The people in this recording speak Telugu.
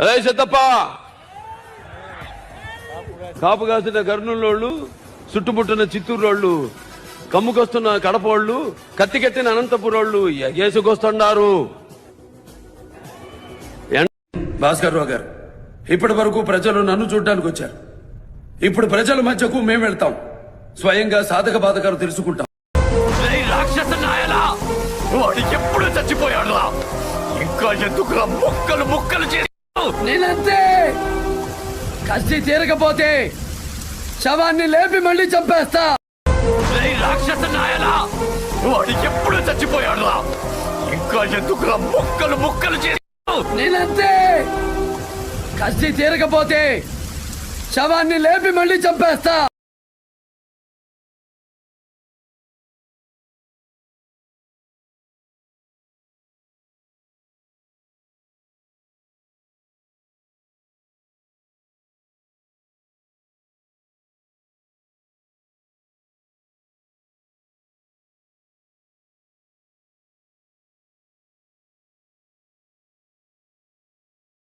అదే సిద్ధప్ప? కాపు కాసిన కర్నూలు చుట్టుముట్టిన చిత్తూరు కమ్ముకొస్తున్న కడపోళ్ళు కత్తికెట్టిన అనంతపురోళ్ళు ఎగేసుకొస్తున్నారు ఎన్- భాస్కర్ రావు గారు ఇప్పటి వరకు ప్రజలు నన్ను చూడడానికి వచ్చారు. ఇప్పుడు ప్రజల మధ్యకు మేము వెళ్తాం. స్వయంగా సాధక బాధకాలు తెలుసుకుంటాం. రేయ్ రాక్షస నాయలా వాడు ఎప్పుడు చచ్చిపోయాడు ఇంకా ఎందుకు ముక్కలు ముక్కలు చేసి నేనంతే కసి తీరకపోతే శవాన్ని లేపి మళ్ళీ చంపేస్తా! రాక్షస నాయలా వాడు ఎప్పుడు చచ్చిపోయాడు ఇంకా ఎందుకు ముక్కలు ముక్కలు చేసి నేనంతే కసి తీరకపోతే శవాన్ని లేపి మళ్ళీ చంపేస్తా!